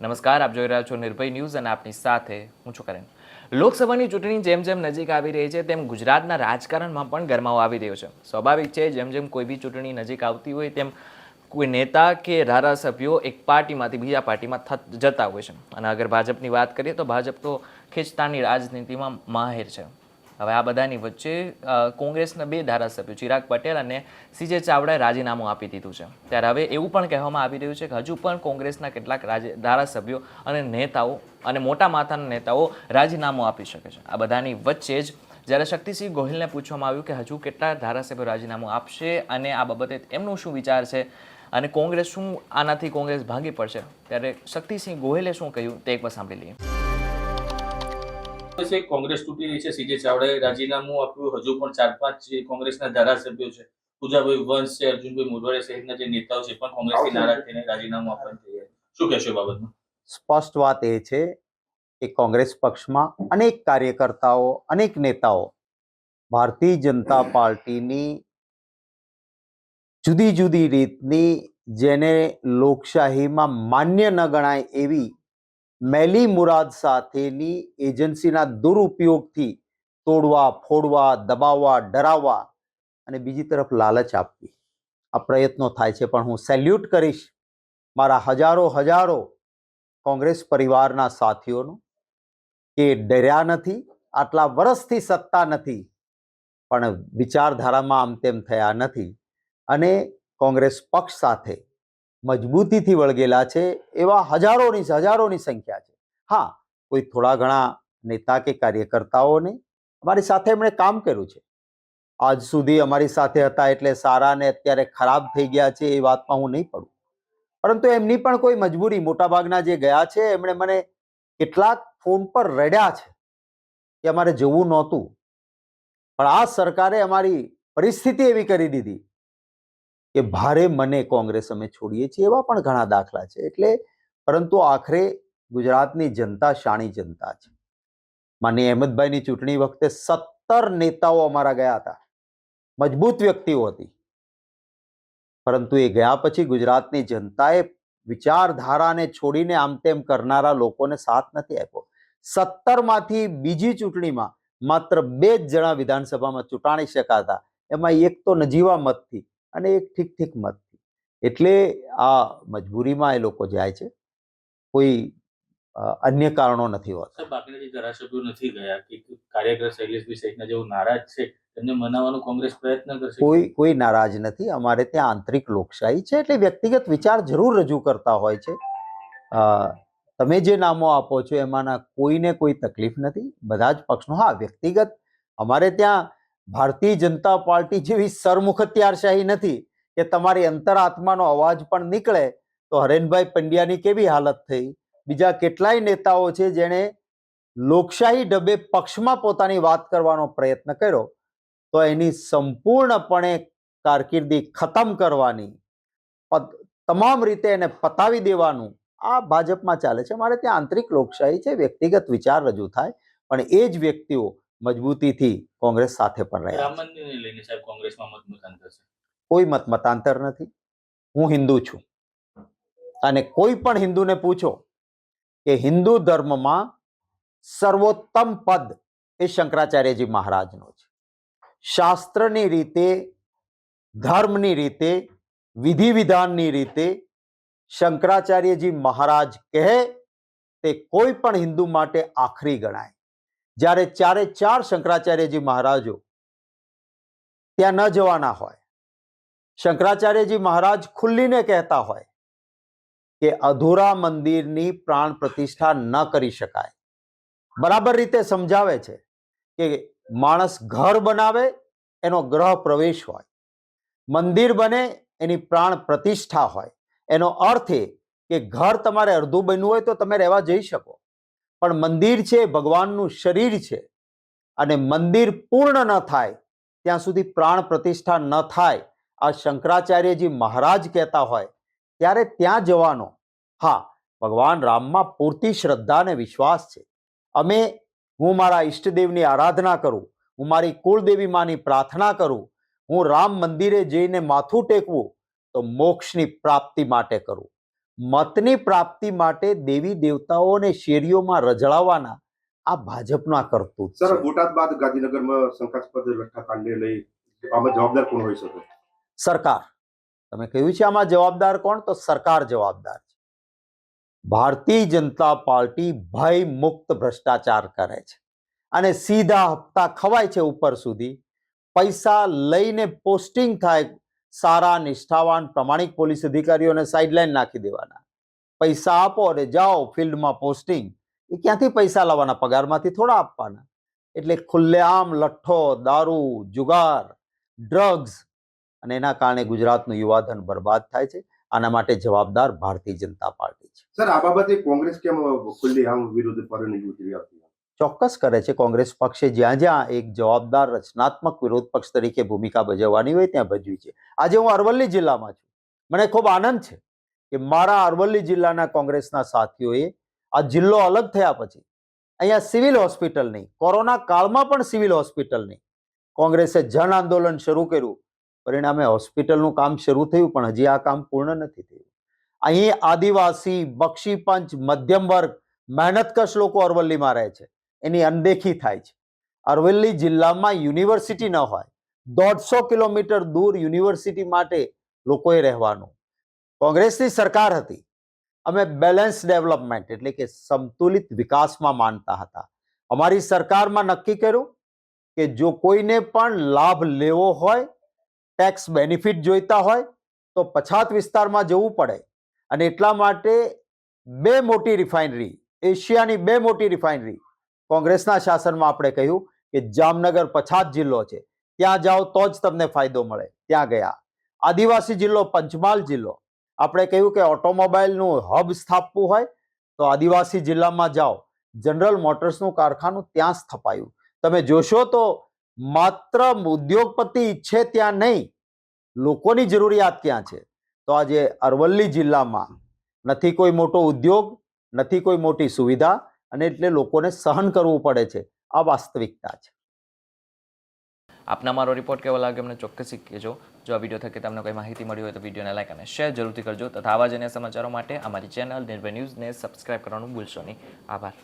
નમસ્કાર, આપ જોઈ રહ્યા છો નિર્ભય ન્યૂઝ અને આપની સાથે હું છું કરેન લોકસભાની ચૂંટણી જેમ જેમ નજીક આવી રહી છે, તેમ ગુજરાતના રાજકારણમાં પણ ગરમાવો આવી રહ્યો છે. સ્વાભાવિક છે, જેમ જેમ કોઈ બી ચૂંટણી નજીક આવતી હોય, તેમ કોઈ નેતા કે ધારાસભ્યો એક પાર્ટીમાંથી બીજા પાર્ટીમાં થત, જતા હોય છે. અને અગર ભાજપની વાત કરીએ તો ભાજપ તો ખેંચતાની રાજનીતિમાં માહેર છે. હવે આ બધાની વચ્ચે કોંગ્રેસના બે ધારાસભ્યો, ચિરાગ પટેલ અને સીજે ચાવડાએ રાજીનામું આપી દીધું છે. ત્યારે હવે એવું પણ કહેવામાં આવી રહ્યું છે કે હજુ પણ કોંગ્રેસના કેટલાક ધારાસભ્યો અને નેતાઓ અને મોટા માથાના નેતાઓ રાજીનામું આપી શકે છે. આ બધાની વચ્ચે જ જ્યારે શક્તિસિંહ ગોહિલને પૂછવામાં આવ્યું કે હજુ કેટલા ધારાસભ્યો રાજીનામું આપશે અને આ બાબતે એમનું શું વિચાર છે અને કોંગ્રેસ શું, આનાથી કોંગ્રેસ ભાંગી પડશે, ત્યારે શક્તિસિંહ ગોહિલે શું કહ્યું તે એક વાર સાંભળી લઈએ. છે કોંગ્રેસ તૂટી રહી છે. સીજે ચાવડાએ રાજીનામું આપ્યું. હજુ પણ ચાર પાંચ કોંગ્રેસના ધારાસભ્યો છે પૂજાભાઈ વંશ છે અર્જુનભાઈ મોઢવાડિયા સહિતના જે નેતાઓ છે પણ કોંગ્રેસથી નારાજ થઈને રાજીનામું આપવાની તૈયારી શું કહેશો બાબતમાં? સ્પષ્ટ વાત એ છે કે કોંગ્રેસ પક્ષમાં અનેક કાર્યકર્તાઓ અનેક નેતાઓ ભારતીય જનતા પાર્ટીની જુદી જુદી રીતની જેને લોકશાહીમાં માન્ય ન ગણાય એવી મેલી મુરાદ સાથેની એજન્સીના દુરુપયોગથી તોડવા, ફોડવા, દબાવવા, ડરાવવા અને બીજી તરફ લાલચ આપવી. આ પ્રયત્નો થાય છે, પણ હું સેલ્યુટ કરીશ મારા હજારો હજારો કોંગ્રેસ પરિવારના સાથીઓનો કે ડર્યા નથી, આટલા વર્ષથી સત્તા નથી, પણ વિચારધારામાં આમ તેમ થયા નથી અને કોંગ્રેસ પક્ષ સાથે મજબૂતીથી વળગેલા છે, એવા હજારોની હજારોની સંખ્યા છે. હા, કોઈ થોડા ઘણા નેતા કે કાર્યકર્તાઓને અમારી સાથે એમણે કામ કર્યું છે. આજ સુધી અમારી સાથે હતા એટલે સારા ને અત્યારે ખરાબ થઈ ગયા છે એ વાતમાં હું નહીં પડું. પરંતુ એમની પણ કોઈ મજબૂરી, મોટાભાગના જે ગયા છે, એમણે મને કેટલાક ફોન પર રડ્યા છે કે અમારે જવું નહોતું. પણ આ સરકારે અમારી પરિસ્થિતિ એવી કરી દીધી કે ભારે મને કોંગ્રેસ અમે છોડીએ છીએ એવા પણ ઘણા દાખલા છે. એટલે પરંતુ આખરે ગુજરાતની જનતા શાણી જનતા છે. માનીય અહેમદભાઈની ચૂંટણી વખતે સત્તર નેતાઓ અમારા ગયા હતા. મજબૂત વ્યક્તિઓ હતી. પરંતુ એ ગયા પછી ગુજરાતની જનતાએ વિચારધારાને છોડીને આમ તેમ કરનારા લોકોને સાથ નથી આપ્યો. સત્તરમાંથી બીજી ચૂંટણીમાં માત્ર બે જ જણા વિધાનસભામાં ચૂંટાણી શકાતા. એમાં એક તો નજીવા મતથી અને એક ઠીક ઠીક મતથી. એટલે આ મજબૂરીમાં એ લોકો જાય છે. કોઈ અન્ય કારણો નથી હોતા. બાકી બાકીના જે ધારાસભ્યો નથી ગયા કે કાર્યકર શૈલેષભાઈ સહિતના જેઓ નારાજ છે તેમને મનાવવાનો કોંગ્રેસ પ્રયત્ન કરશે કોઈ કોઈ નારાજ નથી. અમારે ત્યાં આંતરિક લોકશાહી છે એટલે વ્યક્તિગત વિચાર જરૂર રજૂ કરતા હોય છે. તમે જે નામો આપો છો એમાંના કોઈને કોઈ તકલીફ નથી. બધા જ પક્ષનો હા વ્યક્તિગત. અમારે ત્યાં ભારતીય જનતા પાર્ટી જેવી સરમુખત્યારશાહી નથી કે તમારી અંતરાત્માનો અવાજ પણ નીકળે, તો હરેનભાઈ પંડ્યાની કેવી હાલત થઈ? બીજા કેટલાય નેતાઓ છે જેણે લોકશાહી ડબે પક્ષમાં પોતાની વાત કરવાનો પ્રયત્ન કર્યો. તો એની સંપૂર્ણપણે કારકિર્દી ખતમ કરવાની તમામ રીતે એને પતાવી દેવાનું આ ભાજપમાં ચાલે છે. મારે ત્યાં આંતરિક લોકશાહી છે, વ્યક્તિગત વિચાર રજૂ થાય, પણ એ જ વ્યક્તિઓ મજબૂતીથી કોંગ્રેસ સાથે પણ રહ્યા રામ મંદિરને લઈને સાહેબ કોંગ્રેસમાં મત મતાંતર છે? કોઈ મત મતાંતર નથી. હું હિન્દુ છું. અને કોઈ પણ હિન્દુને પૂછો કે હિન્દુ ધર્મમાં સર્વોત્તમ પદ એ શંકરાચાર્યજી મહારાજનો છે. શાસ્ત્રની રીતે ધર્મની રીતે વિધિ વિધાનની રીતે શંકરાચાર્યજી મહારાજ કહે તે કોઈ પણ હિન્દુ માટે આખરી ગણાય. જ્યારે ચારે ચાર શંકરાચાર્યજી મહારાજો ત્યાં ન જવાના હોય, શંકરાચાર્યજી મહારાજ ખુલ્લીને કહેતા હોય કે અધૂરા મંદિરની પ્રાણ પ્રતિષ્ઠા ન કરી શકાય. બરાબર રીતે સમજાવે છે કે માણસ ઘર બનાવે, એનો ગ્રહ પ્રવેશ હોય. મંદિર બને, એની પ્રાણ પ્રતિષ્ઠા હોય. એનો અર્થ એ કે ઘર તમારે અડધું બન્યું હોય તો તમે રહેવા જઈ શકો. પણ મંદિર છે, ભગવાનનું શરીર છે. અને મંદિર પૂર્ણ ન થાય, ત્યાં સુધી પ્રાણ પ્રતિષ્ઠા ન થાય, આ શંકરાચાર્યજી મહારાજ કહેતા હોય, ત્યારે ત્યાં જવાનો. હા, ભગવાન રામમાં પૂરતી શ્રદ્ધા અને વિશ્વાસ છે. અમે, હું મારા ઈષ્ટદેવની આરાધના કરું, હું મારી કુળદેવી માની પ્રાર્થના કરું, હું રામ મંદિરે જઈને માથું ટેકવું, તો મોક્ષની પ્રાપ્તિ માટે કરું. મતની પ્રાપ્તિ માટે દેવી દેવતાઓને શેરીઓમાં રજળાવવાના આ ભાજપના કરતું સર બોટાદ બાદ ગાંધીનગરમાં શંકાસ્પદ લઠ્ઠાકાંડને લઈ આમાં જવાબદાર કોણ હોઈ શકે? સરકાર. તમે કહ્યું છે આમાં જવાબદાર કોણ? તો સરકાર જવાબદાર છે. ભારતીય જનતા પાર્ટી ભય મુક્ત ભ્રષ્ટાચાર કરે છે. અને સીધા હપ્તા ખવાય છે ઉપર સુધી. પૈસા લઈને પોસ્ટિંગ થાય સારા, નિષ્ઠાવાન, પ્રમાણિક પોલીસ અધિકારીઓને સાઇડલાઇન નાખી દેવાના. પૈસા આપો અને જાઓ ફિલ્ડમાં પોસ્ટિંગ એ ક્યાંથી પૈસા લાવવાના? પગારમાંથી થોડા આપવાના. એટલે ખુલ્લેઆમ લઠ્ઠો, દારૂ, જુગાર ડ્રગ્સ અને એના કારણે ગુજરાતનું યુવાધન બરબાદ થાય છે. આના માટે જવાબદાર ભારતીય જનતા પાર્ટી છે. સર, આ બાબતે કોંગ્રેસ કેમ ખુલ્લેઆમ વિરુદ્ધ પર ચોક્કસ કરે છે કોંગ્રેસ પક્ષે જ્યાં જ્યાં એક જવાબદાર રચનાત્મક વિરોધ પક્ષ તરીકે ભૂમિકા ભજવવાની હોય ત્યાં ભજવી છે. આજે હું અરવલ્લી જિલ્લામાં છું. મને ખૂબ આનંદ છે કે મારા અરવલ્લી જિલ્લાના કોંગ્રેસના સાથીઓએ આ જિલ્લો અલગ થયા પછી અહીંયા સિવિલ હોસ્પિટલ નહીં, કોરોના કાળમાં પણ સિવિલ હોસ્પિટલ નહીં. કોંગ્રેસે જન આંદોલન શરૂ કર્યું. પરિણામે હોસ્પિટલનું કામ શરૂ થયું પણ હજી આ કામ પૂર્ણ નથી થયું. અહીં આદિવાસી, બક્ષી પંચ, મધ્યમ વર્ગ, મહેનતકશ લોકો અરવલ્લીમાં રહે છે. એની અનદેખી થાય છે. અરવલ્લી જિલ્લામાં યુનિવર્સિટી ન હોય, દોઢસો કિલોમીટર દૂર યુનિવર્સિટી માટે લોકોએ રહેવાનું. કોંગ્રેસની સરકાર હતી. અમે બેલેન્સ ડેવલપમેન્ટ એટલે કે સંતુલિત વિકાસમાં માનતા હતા. અમારી સરકારમાં નક્કી કર્યું કે જો કોઈને પણ લાભ લેવો હોય, ટેક્સ બેનિફિટ જોઈતા હોય, તો પછાત વિસ્તારમાં જવું પડે. અને એટલા માટે બે મોટી રિફાઇનરી, એશિયાની બે મોટી રિફાઇનરી કોંગ્રેસના શાસનમાં આપણે કહ્યું કે જામનગર પછાત જિલ્લો છે. ત્યાં જાઓ તો જ તમને ફાયદો મળે. ત્યાં ગયા. આદિવાસી જિલ્લો, પંચમહાલ જિલ્લો. આપણે કહ્યું કે ઓટોમોબાઈલનું હબ સ્થાપવું હોય તો આદિવાસી જિલ્લામાં જાઓ. જનરલ મોટર્સનું કારખાનું ત્યાં સ્થપાયું. તમે જોશો તો માત્ર ઉદ્યોગપતિ ઈચ્છે ત્યાં નહીં, લોકોની જરૂરિયાત ક્યાં છે. તો આજે અરવલ્લી જિલ્લામાં નથી કોઈ મોટો ઉદ્યોગ, નથી કોઈ મોટી સુવિધા અને એટલે લોકોને સહન કરવું પડે છે. આ વાસ્તવિકતા છે. આપના મારો રિપોર્ટ કેવો લાગ્યો અમને ચોક્કસી કહેજો જો આ વીડિયો થકી તમને કોઈ માહિતી મળી હોય તો વિડીયોને લાઈક અને શેર જરૂરથી કરજો. તથા આવા જ સમાચારો માટે અમારી ચેનલ નિર્ભય ન્યૂઝને સબસ્ક્રાઇબ કરવાનું ભૂલશો નહીં. આભાર.